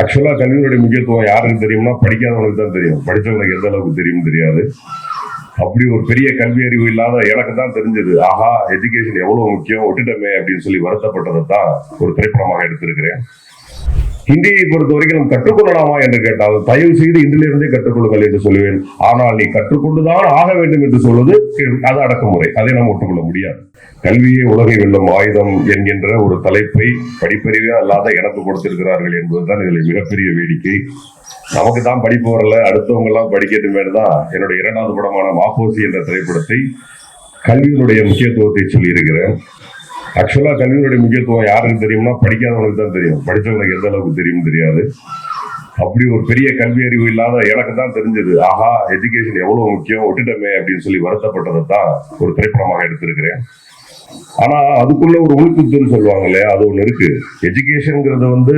ஆக்சுவலா கல்வியினுடைய முக்கியத்துவம் யாருக்கு தெரியும்னா படிக்காதவனுக்கு தான் தெரியும். படித்தவனுக்கு எந்த அளவுக்கு தெரியும் தெரியாது. அப்படி ஒரு பெரிய கல்வி அறிவு இல்லாத எனக்கு தான் தெரிஞ்சது. ஆஹா எஜுகேஷன் எவ்வளவு முக்கியம் விட்டுட்டோமே அப்படின்னு சொல்லி வருத்தப்பட்டதை தான் ஒரு திரைப்படமாக எடுத்திருக்கிறேன். ஹிந்தியை பொறுத்த வரைக்கும் நம்ம கற்றுக்கொள்ளலாமா என்று கேட்டால் தயவு செய்து இன்றிலிருந்தே கற்றுக்கொள்ளுங்கள் என்று சொல்லுவேன். ஆனால் நீ கற்றுக்கொண்டுதான் ஆக வேண்டும் என்று சொல்வது அது அடக்குமுறை. அதை நாம் ஒட்டுக்கொள்ள முடியாது. கல்வியே உலகை வெல்லும் ஆயுதம் என்கின்ற ஒரு தலைப்பை படிப்பறிவே அல்லாத எனக்கு கொடுத்திருக்கிறார்கள் என்பதுதான் இதில் மிகப்பெரிய வேடிக்கை. நமக்கு தான் படிப்பு வரல அடுத்தவங்க எல்லாம் படிக்கட்டுமே தான் என்னுடைய இரண்டாவது படமான மாப்போசி என்ற திரைப்படத்தை கல்வியினுடைய முக்கியத்துவத்தை சொல்லியிருக்கிறேன். ஆக்சுவலாக கல்வியினுடைய முக்கியத்துவம் யாருக்கு தெரியும்னா படிக்காதவனுக்கு தான் தெரியும். படித்தவங்களுக்கு எந்த அளவுக்கு தெரியும் தெரியாது. அப்படி ஒரு பெரிய கல்வி அறிவு இல்லாத எனக்கு தான் தெரிஞ்சது. ஆஹா எஜுகேஷன் எவ்வளவு முக்கியம் விட்டுட்டமே அப்படின்னு சொல்லி வருத்தப்பட்டதை தான் ஒரு திரைப்படமாக எடுத்திருக்கிறேன். ஆனா அதுக்குள்ள ஒரு உள்குத்துன்னு சொல்லுவாங்க இல்லையா அது ஒண்ணு இருக்கு. எஜுகேஷன்ங்கிறது வந்து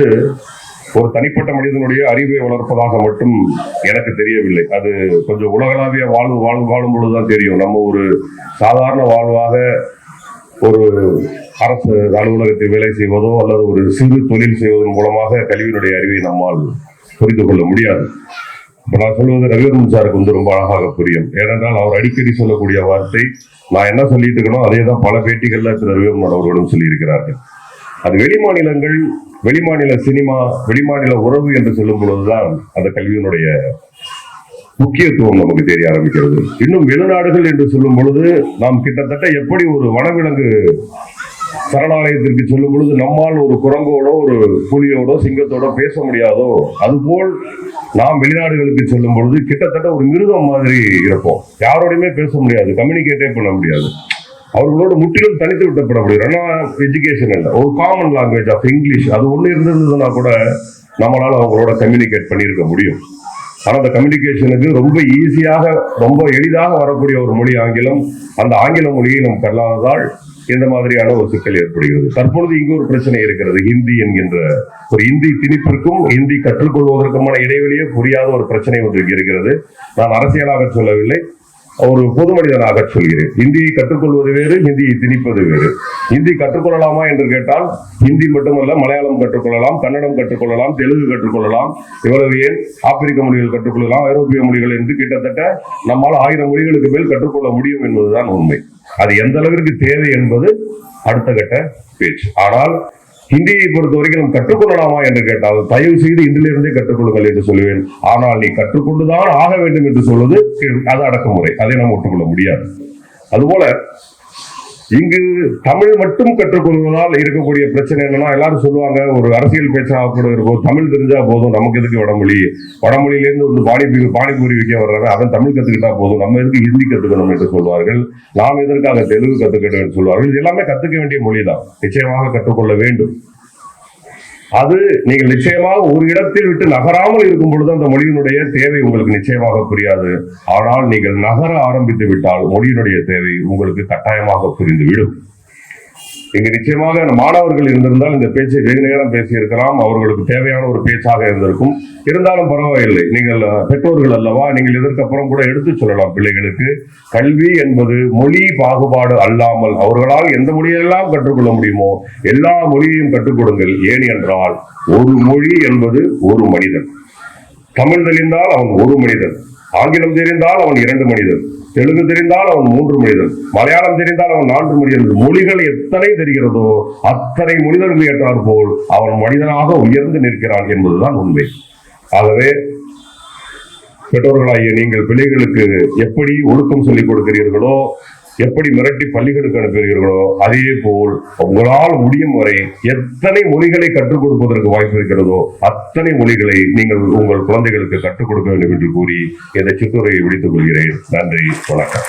ஒரு தனிப்பட்ட மனிதனுடைய அறிவை வளர்ப்பதாக மட்டும் எனக்கு தெரியவில்லை. அது கொஞ்சம் உலகளாவிய வாழ்வு வாழ்வு வாழும் பொழுதுதான் தெரியும். நம்ம ஒரு சாதாரண வாழ்வாக ஒரு அரசு அலுவலகத்தில் வேலை செய்வதோ அல்லது ஒரு சிறு தொழில் செய்வதன் மூலமாக கல்வியினுடைய அறிவை நம்மால் புரிந்து கொள்ள முடியாது. நான் சொல்வது ரவிவர்மன் சாருக்கு வந்து ரொம்ப அழகாக புரியும். ஏனென்றால் அவர் அடிக்கடி சொல்லக்கூடிய வார்த்தை நான் என்ன சொல்லிட்டு இருக்கணும் அதே தான் பல பேட்டிகள்ல திரு ரவிவர்மன் அவர்களும் சொல்லியிருக்கிறார்கள். அது வெளிமாநிலங்கள் வெளிமாநில சினிமா வெளிமாநில உறவு என்று சொல்லும் பொழுதுதான் அந்த கல்வியினுடைய முக்கியத்துவம் நமக்கு தெரிய ஆரம்பிக்கிறது. இன்னும் வெளிநாடுகள் என்று சொல்லும் பொழுது நாம் கிட்டத்தட்ட எப்படி ஒரு வனவிலங்கு சரணாலயத்திற்கு சொல்லும் பொழுது நம்மால் ஒரு குரங்கோடோ ஒரு புலியோடோ சிங்கத்தோடோ பேச முடியாதோ அதுபோல் நாம் வெளிநாடுகளுக்கு செல்லும் பொழுது கிட்டத்தட்ட ஒரு மிருகம் மாதிரி இருப்போம். யாரோடையுமே பேச முடியாது கம்யூனிகேட்டே பண்ண முடியாது. அவர்களோட முற்றிலும் தனித்து விட்டப்பட முடியும் ஏன்னா எஜுகேஷன் இல்லை. ஒரு காமன் லாங்குவேஜ் ஆஃப் இங்கிலீஷ் அது ஒன்று இருந்ததுன்னா கூட நம்மளால அவங்களோட கம்யூனிகேட் பண்ணியிருக்க முடியும். ஆனால் அந்த கம்யூனிகேஷனுக்கு ரொம்ப ஈஸியாக ரொம்ப எளிதாக வரக்கூடிய ஒரு மொழி ஆங்கிலம் அந்த ஆங்கில மொழியை நம் கல்லாததால் இந்த மாதிரியான ஒரு சிக்கல் ஏற்படுகிறது. தற்பொழுது இங்கு ஒரு பிரச்சனை இருக்கிறது. ஹிந்தி என்கின்ற ஒரு இந்தி திணிப்பிற்கும் ஹிந்தி கற்றுக்கொள்வதற்குமான இடைவெளியே புரியாத ஒரு பிரச்சனை ஒன்று இருக்கிறது. நான் அரசியலாக சொல்லவில்லை ஒரு பொது மனிதனாக சொல்கிறேன். ஹிந்தியை கற்றுக்கொள்வது வேறு ஹிந்தியை திணிப்பது வேறு. ஹிந்தி கற்றுக்கொள்ளலாமா என்று கேட்டால் ஹிந்தி மட்டுமல்ல மலையாளம் கற்றுக்கொள்ளலாம் கன்னடம் கற்றுக்கொள்ளலாம் தெலுங்கு கற்றுக்கொள்ளலாம் இவ்வளவு ஏன்? ஆப்பிரிக்க மொழிகள் கற்றுக்கொள்ளலாம் ஐரோப்பிய மொழிகள் என்று கிட்டத்தட்ட நம்மால் ஆயிரம் மொழிகளுக்கு மேல் கற்றுக்கொள்ள முடியும் என்பதுதான் உண்மை. அது எந்த அளவிற்கு தேவை என்பது அடுத்த கட்ட பேச்சு. ஆனால் ஹிந்தியை பொறுத்த வரைக்கும் நாம் கற்றுக்கொள்ளலாமா என்று கேட்டால் தயவு செய்து இன்றிலிருந்தே கற்றுக்கொள்ளுங்கள் என்று சொல்லுவேன். ஆனால் நீ கற்றுக்கொண்டுதான் ஆக வேண்டும் என்று சொல்வது அது அடக்குமுறை. அதை நாம் ஒட்டுக்கொள்ள முடியாது. அதுபோல இங்கு தமிழ் மட்டும் கற்றுக்கொள்வதால் இருக்கக்கூடிய பிரச்சனை என்னன்னா எல்லாரும் சொல்லுவாங்க ஒரு அரசியல் பேச்சாக கூட இருக்கும் தமிழ் தெரிஞ்சா போதும் நமக்கு எதுக்கு வடமொழி? வடமொழியிலேருந்து ஒரு பானிபூரி பானிபூரி விற்க வர்றாங்க அதன் தமிழ் கத்துக்கிட்டா போதும். நம்ம எதுக்கு ஹிந்தி கத்துக்கணும் என்று சொல்வார்கள்? நாம் எதற்காக தெலுங்கு கத்துக்கணும் என்று சொல்வார்கள்? இது எல்லாமே கத்துக்க வேண்டிய மொழி தான் நிச்சயமாக கற்றுக்கொள்ள வேண்டும். அது நீங்கள் நிச்சயமாக ஒரு இடத்தில் விட்டு நகராமல் இருக்கும் பொழுது அந்த மொழியினுடைய தேவை உங்களுக்கு நிச்சயமாக புரியாது. ஆனால் நீங்கள் நகர ஆரம்பித்து விட்டால் மொழியினுடைய தேவை உங்களுக்கு கட்டாயமாக புரிந்துவிடும் இங்கு நிச்சயமாக மாணவர்கள் இருந்திருந்தால் இந்த பேச்சை வெகு நேரம் பேசியிருக்கலாம். அவர்களுக்கு தேவையான ஒரு பேச்சாக இருந்திருக்கும். இருந்தாலும் பரவாயில்லை. நீங்கள் பெற்றோர்கள் அல்லவா நீங்கள் இதற்கப்புறம் கூட எடுத்துச் சொல்லலாம் பிள்ளைகளுக்கு. கல்வி என்பது மொழி பாகுபாடு அல்லாமல் அவர்களால் எந்த மொழியெல்லாம் கற்றுக்கொள்ள முடியுமோ எல்லா மொழியையும் கற்றுக் கொடுங்கள். ஏன் என்றால் ஒரு மொழி என்பது ஒரு மனிதன். தமிழ் தெரிந்தால் அவன் ஒரு மனிதன். ஆங்கிலம் தெரிந்தால் அவன் இரண்டு மனிதன். தெலுங்கு தெரிந்தால் அவன் மூன்று மனிதன் மலையாளம் தெரிந்தால் அவன் நான்கு மனிதன் மொழிகள் எத்தனை தெரிகிறதோ அத்தனை மனிதர்கள் ஏற்றார் போல் அவன் மனிதனாக உயர்ந்து நிற்கிறான் என்பதுதான் உண்மை. ஆகவே பெற்றோர்களாகிய நீங்கள் பிள்ளைகளுக்கு எப்படி ஒழுக்கம் சொல்லிக் கொடுக்கிறீர்களோ எப்படி மிரட்டி பள்ளிகளுக்கு அனுப்புகிறீர்களோ அதே போல் உங்களால் முடியும் வரை எத்தனை மொழிகளை கற்றுக் கொடுப்பதற்கு வாய்ப்பு இருக்கிறதோ அத்தனை மொழிகளை நீங்கள் உங்கள் குழந்தைகளுக்கு கற்றுக் கொடுக்க வேண்டும் என்று கூறி இந்த சித்துறையை விடுத்துக் கொள்கிறேன். நன்றி வணக்கம்.